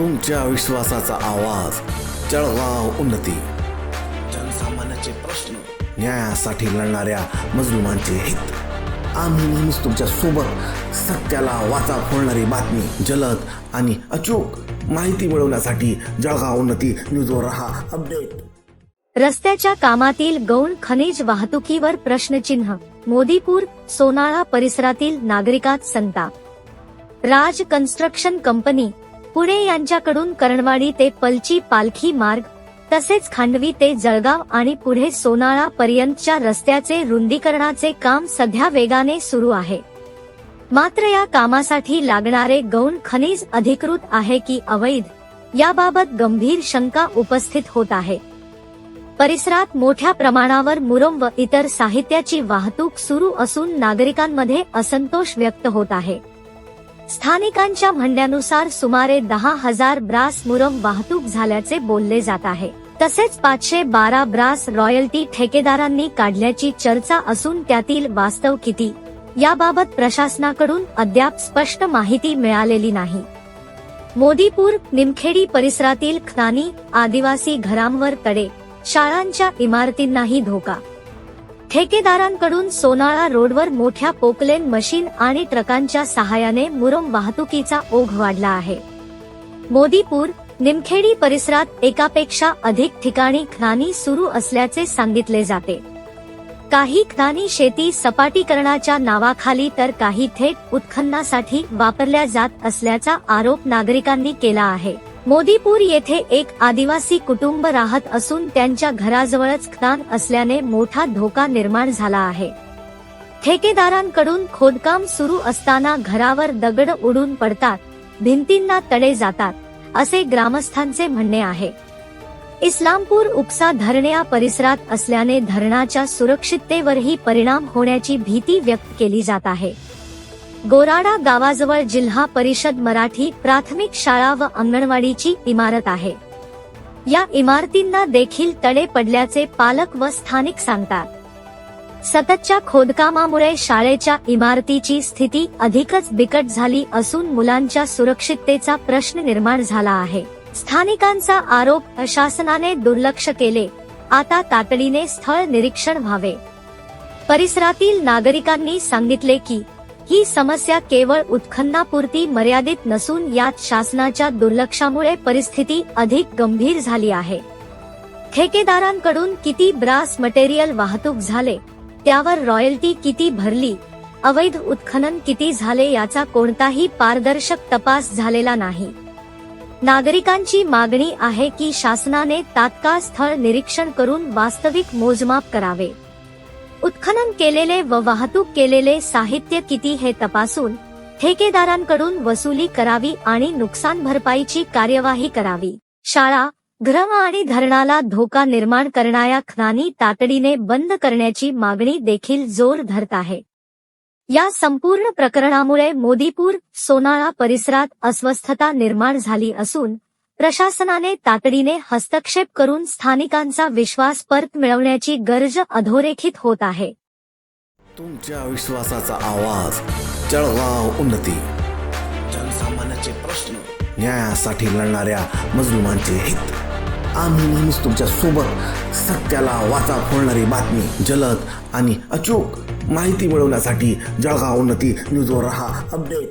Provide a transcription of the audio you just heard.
तुमच्या विश्वासाचा आवाज जळगाव उन्नती. जनसामान्याचे प्रश्न न्यायासाठी लढणाऱ्या मजलुमांचे हित. आम्ही नेहमीच तुमच्यासोबत सत्याला वाचा फोडणारी बातमी जलद आणि अचूक माहिती मिळवण्यासाठी जळगाव उन्नती न्यूजवर रहा अपडेट. रस्त्याच्या कामातील गौण खनिज वाहतुकीवर प्रश्नचिन्ह मोदीपूर सोनाळा परिसरातील नागरिकात संताप. राज कन्स्ट्रक्शन कंपनी पुणे यांच्याकडून करणवाडी ते पलची पालखी मार्ग तसेच खांडवी ते जळगाव आणि पुढे सोनाळा पर्यंतच्या रस्त्याचे रुंदीकरणाचे काम सध्या वेगाने सुरू आहे. मात्र या कामासाठी लागणारे गौण खनिज अधिकृत आहे की अवैध याबाबत गंभीर शंका उपस्थित होत आहे. परिसरात मोठ्या प्रमाणावर मुरम व इतर साहित्याची वाहतूक सुरू असून नागरिकांमध्ये असंतोष व्यक्त होत आहे. स्थानिकांच्या म्हणण्यानुसार सुमारे दहा हजार ब्रास मुरम वाहतूक झाल्याचे बोलले जात आहे. तसेच पाचशे बारा ब्रास रॉयल्टी ठेकेदारांनी काढल्याची चर्चा असून त्यातील वास्तव किती याबाबत प्रशासनाकडून अद्याप स्पष्ट माहिती मिळालेली नाही. मोदीपूर निमखेडी परिसरातील खनानी आदिवासी घरांवर तडे शाळांच्या इमारतींनाही धोका ठेकेदारांकडून सोनाळा रोडवर मोठ्या पोकलेन मशीन आणि ट्रकांच्या सहाय्याने मुरम वाहतुकीचा ओघ वाढला आहे. मोदीपूर निमखेडी परिसरात एकापेक्षा अधिक ठिकाणी खाणी सुरू असल्याचे सांगितले जाते. काही खाणी शेती सपाटीकरणाच्या नावाखाली तर काही थेट उत्खननासाठी वापरल्या जात असल्याचा आरोप नागरिकांनी केला आहे. मोदीपूर येथे एक आदिवासी कुटुंब राहत असून त्यांच्या घराजवळच खदान असल्याने मोठा धोका निर्माण झाला आहे. ठेकेदारांकडून खोदकाम सुरू असताना घरावर दगड उडून पडतात भिंतींना तडे जातात असे ग्रामस्थांचे म्हणणे आहे. इस्लामपूर उपसा धरण्या परिसरात असल्याने धरणाच्या सुरक्षिततेवरही परिणाम होण्याची भीती व्यक्त केली जात आहे. गोराडा गावाजवळ जिल्हा परिषद मराठी प्राथमिक शाळा व अंगणवाडीची इमारत आहे. या इमारतींना देखील तडे पडल्याचे पालक व स्थानिक सांगतात. सततच्या खोदकामामुळे शाळेच्या इमारतीची स्थिती अधिकच बिकट झाली असून मुलांच्या सुरक्षिततेचा प्रश्न निर्माण झाला आहे. स्थानिकांचा आरोप प्रशासनाने दुर्लक्ष केले. आता तातडीने स्थळ निरीक्षण व्हावे. परिसरातील नागरिकांनी सांगितले की ही समस्या केवळ उत्खननापुरती मर्यादित नसून यात शासनाच्या दुर्लक्षामुळे परिस्थिती अधिक गंभीर झाली आहे. ठेकेदारांकडून किती ब्रास मटेरियल वाहतूक झाले त्यावर रॉयल्टी किती भरली अवैध उत्खनन किती झाले याचा कोणताही पारदर्शक तपास झालेला नाही. नागरिकांची मागणी आहे की शासनाने तात्काळ स्थळ निरीक्षण करून वास्तविक मोजमाप करावे. उत्खनन केलेले व वाहतूक केलेले साहित्य किती हे तपासून ठेकेदारांकडून वसुली करावी आणि नुकसान भरपाईची कार्यवाही करावी. शाळा ग्रह आणि धरणाला धोका निर्माण करणाऱ्या खनानी तातडीने बंद करण्याची मागणी देखील जोर धरत आहे. या संपूर्ण प्रकरणामुळे मोदीपूर सोनाळा परिसरात अस्वस्थता निर्माण झाली असून प्रशासनाने तातडीने हस्तक्षेप करून स्थानिकांचा विश्वास परत मिळवण्याची गरज अधोरेखित होत आहे. तुमच्या विश्वासाचा आवाज जळगाव उन्नती. जनसामान्याचे प्रश्न न्यायासाठी लढणाऱ्या मजलुमांचे हित. आम्ही नेहमीच तुमच्यासोबत सत्याला वाचा फोडणारी बातमी जलद आणि अचूक माहिती मिळवण्यासाठी जळगाव उन्नती न्यूजवर रहा अपडेट.